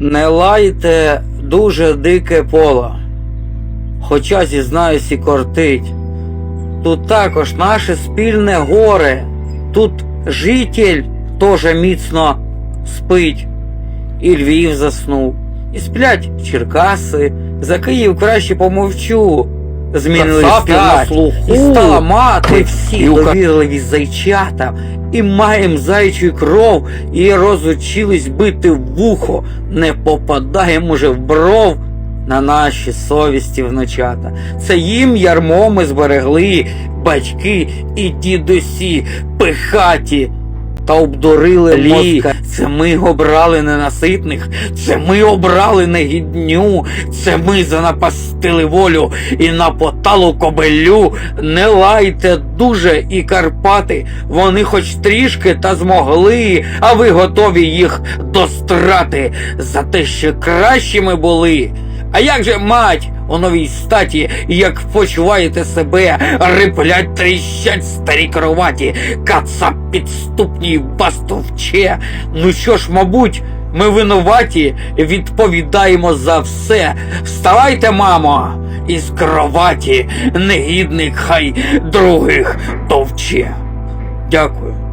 Не лайте дуже дике поле, хоча зізнаюсь і кортить. Тут також наше спільне горе, тут житель теж міцно спить, і Львів заснув, і сплять Черкаси, за Київ краще помовчу. Змінили слуху. і стала мати всі довірливі зайчата, і маєм зайчу кров, і розучились бити в вухо, не попадаємо уже в бров на наші совісті внучата. Це їм ярмо ми зберегли, батьки і дідусі, пихаті. Та обдурили лі, це ми обрали ненаситних, це ми обрали негідню, це ми занапастили волю і напоталу кобелю. Не лайте дуже і Карпати, вони хоч трішки та змогли, а ви готові їх до страти за те, що кращими були. А як же мать у новій статі, як почуваєте себе, риплять, тріщать старі кроваті, кацап підступній вас товче. Ну що ж, мабуть, ми винуваті, відповідаємо за все. Вставайте, мамо, із кроваті, негідник хай других товче. Дякую.